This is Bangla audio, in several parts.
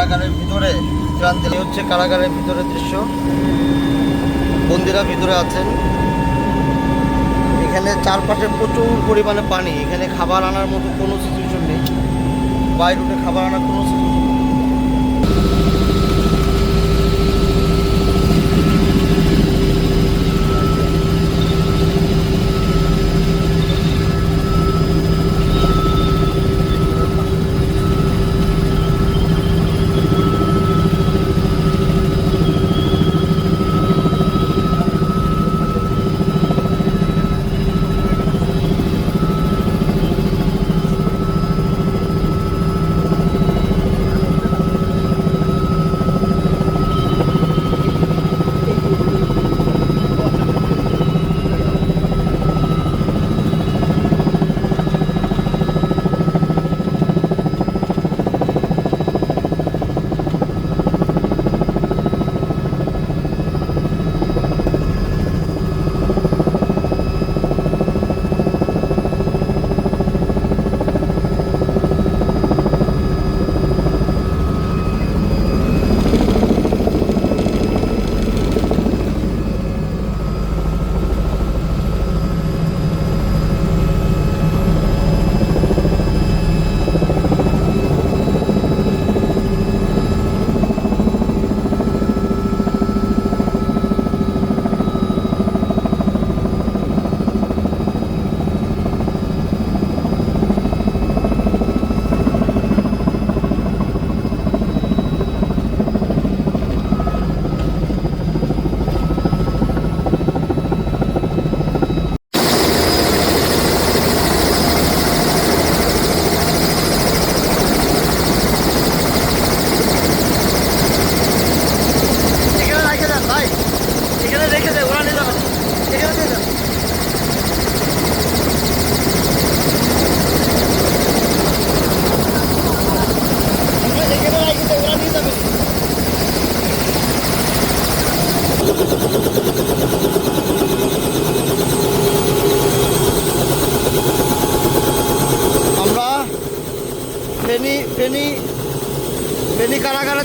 কারাগারের ভিতরে ক্রান্তি হচ্ছে কারাগারের ভিতরের দৃশ্য। বন্দিরা ভিতরে আছেন। এখানে চারপাশে প্রচুর পরিমাণে পানি। এখানে খাবার আনার মতো কোনো সিচুয়েশন নেই। বাইরে খাবার আনার কোনো সিচুয়েশন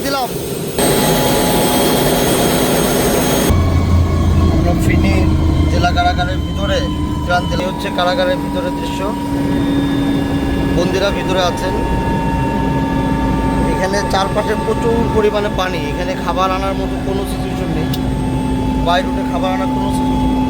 দিলাম। আমরা ফিনি জেলা কারাগারের ভিতরে ক্রান্তি হচ্ছে কারাগারের ভিতরের দৃশ্য। বন্দিরা ভিতরে আছেন। এখানে চারপাশে প্রচুর পরিমাণে পানি। এখানে খাবার আনার মতো কোনো সিচুয়েশন নেই। বাইরে খাবার আনার কোনো সিচুয়েশন নেই।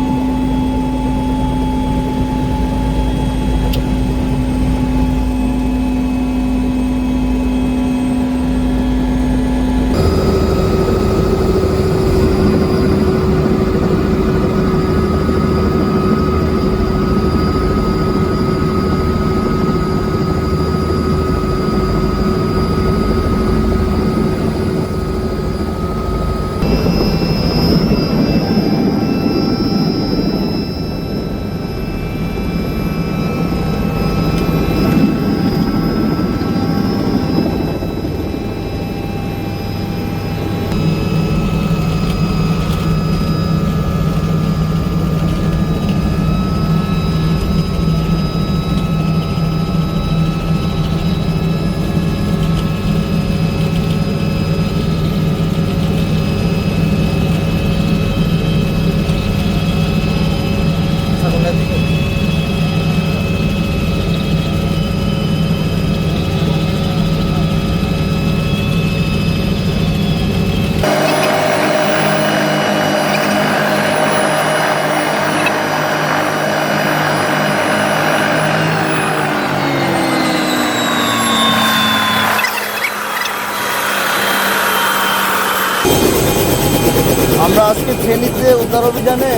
আমরা আজকে ফেনীতে উদ্ধার অভিযানে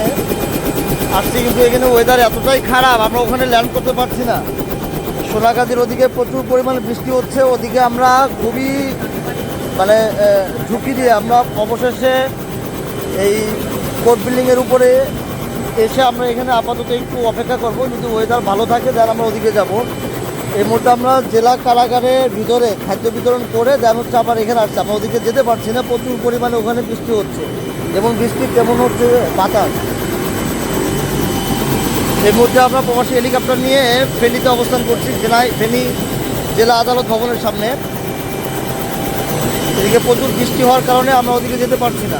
আসছি কিন্তু এখানে ওয়েদার এতটাই খারাপ, আমরা ওখানে ল্যান্ড করতে পারছি না। সোনাগাছির ওদিকে প্রচুর পরিমাণে বৃষ্টি হচ্ছে, ওদিকে আমরা খুবই মানে ঝুঁকি দিয়ে আমরা অবশেষে এই কোর্ট বিল্ডিংয়ের উপরে এসে আমরা এখানে আপাতত একটু অপেক্ষা করব, যদি ওয়েদার ভালো থাকে দেন আমরা ওদিকে যাব। এই মুহূর্তে আমরা জেলা কারাগারের ভিতরে খাদ্য বিতরণ করে দেন হচ্ছে আবার এখানে আসছে। আমরা ওদিকে যেতে পারছি না, প্রচুর পরিমাণে ওখানে বৃষ্টি হচ্ছে। এবং বৃষ্টি কেমন হচ্ছে বাতাস। এর মধ্যে আমরা প্রবাসী হেলিকপ্টার নিয়ে ফেনীতে অবস্থান করছি, জেলায় ফেনী জেলা আদালত ভবনের সামনে। এদিকে প্রচুর বৃষ্টি হওয়ার কারণে আমরা ওদিকে যেতে পারছি না।